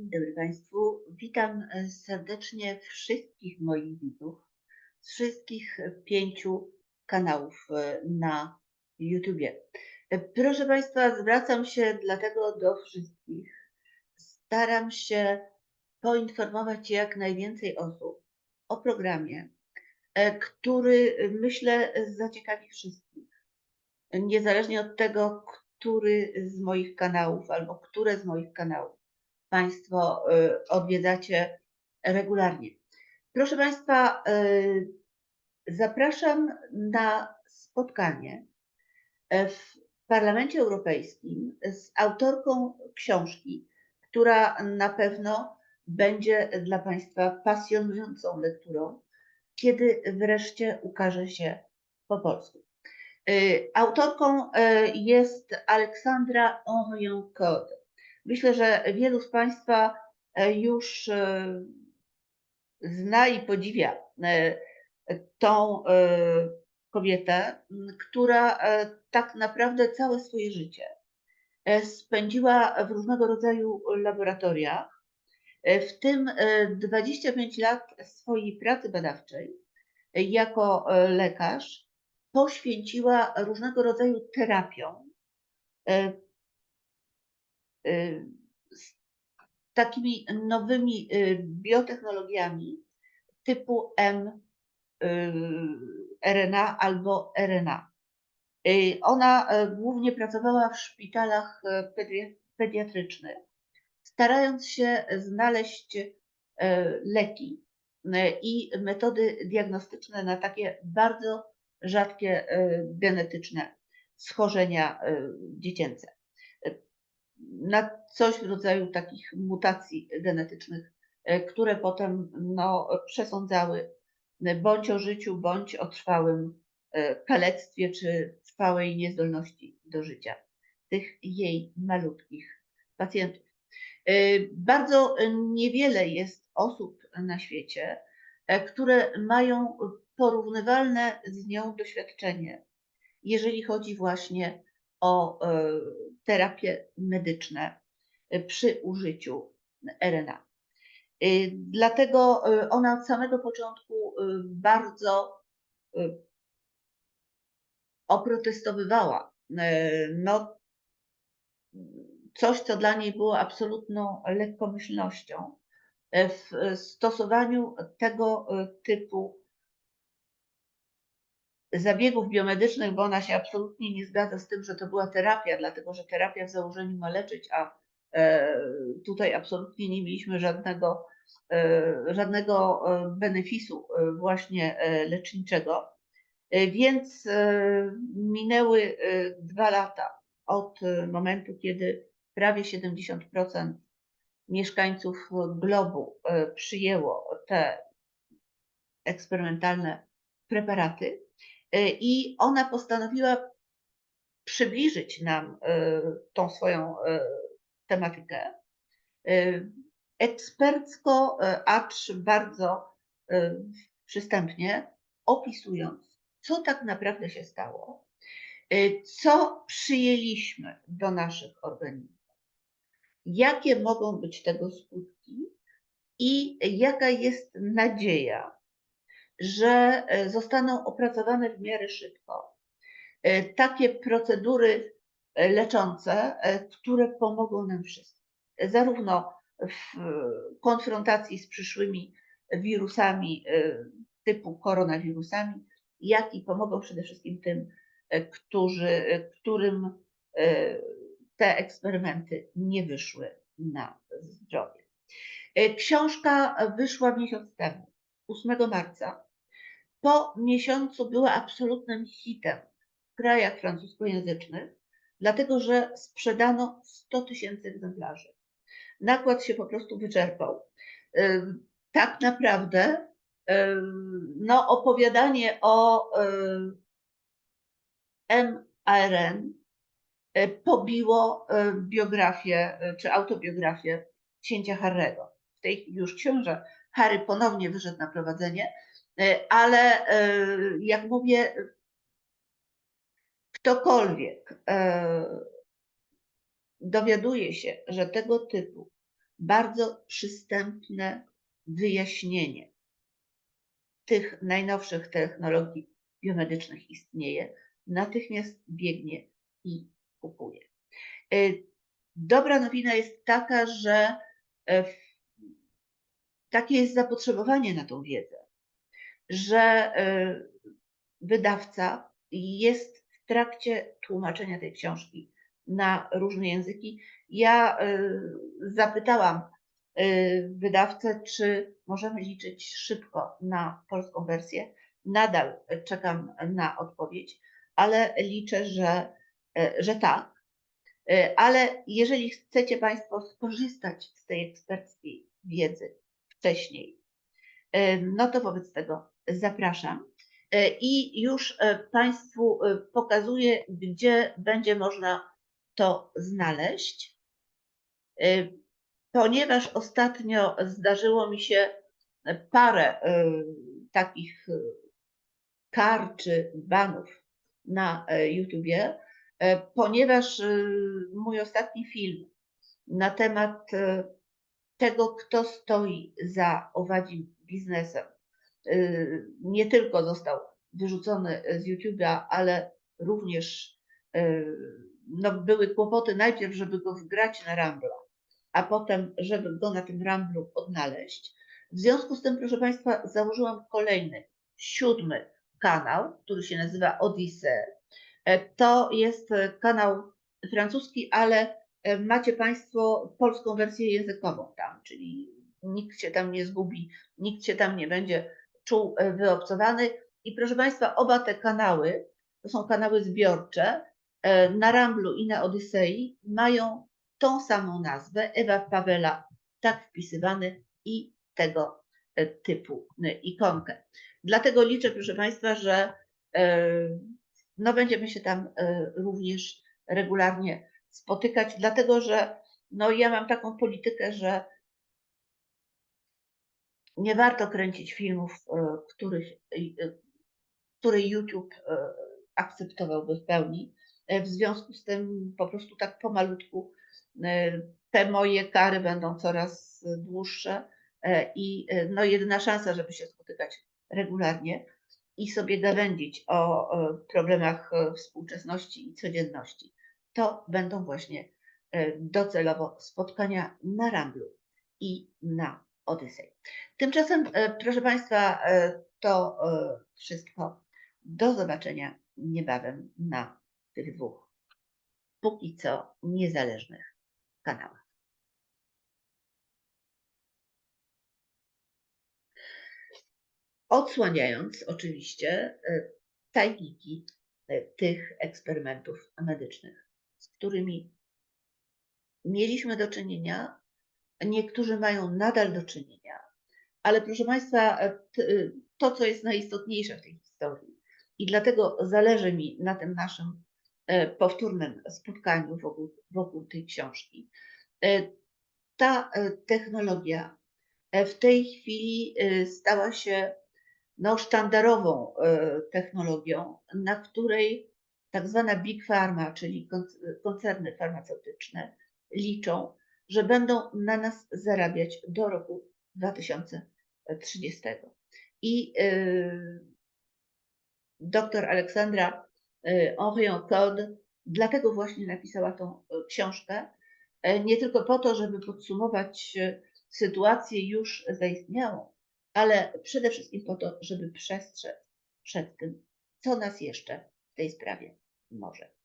Dzień dobry Państwu. Witam e, serdecznie wszystkich moich widzów z wszystkich pięciu kanałów e, na YouTubie. E, Proszę Państwa, zwracam się dlatego do wszystkich. Staram się poinformować jak najwięcej osób o programie, który myślę zaciekawi wszystkich. Niezależnie od tego, który z moich kanałów albo które z moich kanałów Państwo y, odwiedzacie regularnie. Proszę Państwa, y, zapraszam na spotkanie e, w Parlamencie Europejskim z autorką książki, która na pewno będzie dla Państwa pasjonującą lekturą, kiedy wreszcie ukaże się po polsku. Y, autorką jest Aleksandra Henrion-Code. Myślę, że wielu z Państwa e, już e, zna i podziwia e, tą kobietę, która tak naprawdę całe swoje życie spędziła w różnego rodzaju laboratoriach, w tym 25 lat swojej pracy badawczej jako lekarz poświęciła różnego rodzaju terapiom Y, z takimi nowymi y, biotechnologiami typu mRNA y, albo RNA. Ona głównie pracowała w szpitalach pediatrycznych, starając się znaleźć leki i metody diagnostyczne na takie bardzo rzadkie genetyczne schorzenia dziecięce na coś w rodzaju takich mutacji genetycznych, e, które potem no, przesądzały bądź o życiu, bądź o trwałym e, kalectwie czy trwałej niezdolności do życia tych jej malutkich pacjentów. E, bardzo niewiele jest osób na świecie, które mają porównywalne z nią doświadczenie, jeżeli chodzi właśnie o e, terapie medyczne e, przy użyciu RNA. E, dlatego ona od samego początku bardzo oprotestowywała no, coś, co dla niej było absolutną lekkomyślnością w stosowaniu tego typu zabiegów biomedycznych, bo ona się absolutnie nie zgadza z tym, że to była terapia, dlatego że terapia w założeniu ma leczyć, a e, tutaj absolutnie nie mieliśmy żadnego, e, żadnego e, benefisu właśnie leczniczego. Więc minęły dwa lata od momentu, kiedy prawie 70% mieszkańców globu przyjęło te eksperymentalne preparaty. E, I ona postanowiła przybliżyć nam e, tą swoją e, tematykę. Ekspercko, acz bardzo przystępnie, opisując, co tak naprawdę się stało, co przyjęliśmy do naszych organizmów, jakie mogą być tego skutki i jaka jest nadzieja że e, zostaną opracowane w miarę szybko e, takie procedury e, leczące, które pomogą nam wszystkim. Zarówno w konfrontacji z przyszłymi wirusami typu koronawirusami, jak i pomogą przede wszystkim tym, którzy, którym te eksperymenty nie wyszły na zdrowie. Książka wyszła miesiąc temu, 8 marca po miesiącu była absolutnym hitem w krajach francuskojęzycznych, dlatego że sprzedano 100 tysięcy egzemplarzy. Nakład się po prostu wyczerpał. Tak naprawdę no, opowiadanie o MRN e, pobiło e, biografię e, czy autobiografię księcia Harry'ego. W tej chwili już książę Harry ponownie wyszedł na prowadzenie, ale e, jak mówię, ktokolwiek e, dowiaduje się, że tego typu bardzo przystępne wyjaśnienie tych najnowszych technologii biomedycznych istnieje, natychmiast biegnie i kupuje. Dobra nowina jest taka, że e, takie jest zapotrzebowanie na tą wiedzę, że e, wydawca jest w trakcie tłumaczenia tej książki na różne języki. Ja e, zapytałam wydawcę, czy możemy liczyć szybko na polską wersję. Nadal czekam na odpowiedź, ale liczę, że, że tak. E, ale jeżeli chcecie Państwo skorzystać z tej eksperckiej wiedzy wcześniej, e, no to wobec tego zapraszam. E, I już Państwu pokazuję, gdzie będzie można to znaleźć. Ponieważ ostatnio zdarzyło mi się parę takich kar czy banów na YouTubie, E, ponieważ e, mój ostatni film na temat e, tego, kto stoi za owadzim biznesem, nie tylko został wyrzucony z YouTube'a, ale również no, były kłopoty. Najpierw, żeby go wgrać na Rambla, a potem, żeby go na tym Ramblu odnaleźć. W związku z tym, proszę Państwa, założyłam kolejny, siódmy kanał, który się nazywa Odyssey E, to jest e, kanał francuski, ale e, macie Państwo polską wersję językową tam, czyli nikt się tam nie zgubi, nikt się tam nie będzie czuł wyobcowany. I proszę Państwa, oba te kanały, to są kanały zbiorcze, na Ramblu i na Odysei mają tą samą nazwę, Ewa Pawela, tak wpisywany i tego typu ikonkę. Dlatego liczę, proszę Państwa, że no będziemy się tam e, również regularnie spotykać, dlatego że no ja mam taką politykę, że nie warto kręcić filmów, e, których, e, które YouTube akceptowałby w pełni. W związku z tym po prostu tak pomalutku te moje kary będą coraz dłuższe i no jedyna szansa, żeby się spotykać regularnie, i sobie gawędzić o problemach e, współczesności i codzienności, to będą właśnie e, docelowo spotkania na Ramblu i na Odyssey. Tymczasem, e, proszę Państwa, to wszystko. Do zobaczenia niebawem na tych dwóch, póki co niezależnych kanałach. odsłaniając oczywiście e, tajniki e, tych eksperymentów medycznych, z którymi mieliśmy do czynienia, niektórzy mają nadal do czynienia, ale proszę Państwa, e, to, co jest najistotniejsze w tej historii, i dlatego zależy mi na tym naszym powtórnym spotkaniu wokół, wokół tej książki. Ta technologia w tej chwili stała się no, sztandarową e, technologią, na której tak zwana Big Pharma, czyli koncerny farmaceutyczne, liczą, że będą na nas zarabiać do roku 2030. I y, doktor Aleksandra y, Henrion Code dlatego właśnie napisała tą książkę, nie tylko po to, żeby podsumować sytuację już zaistniałą, ale przede wszystkim po to, żeby przestrzec przed tym, co nas jeszcze w tej sprawie może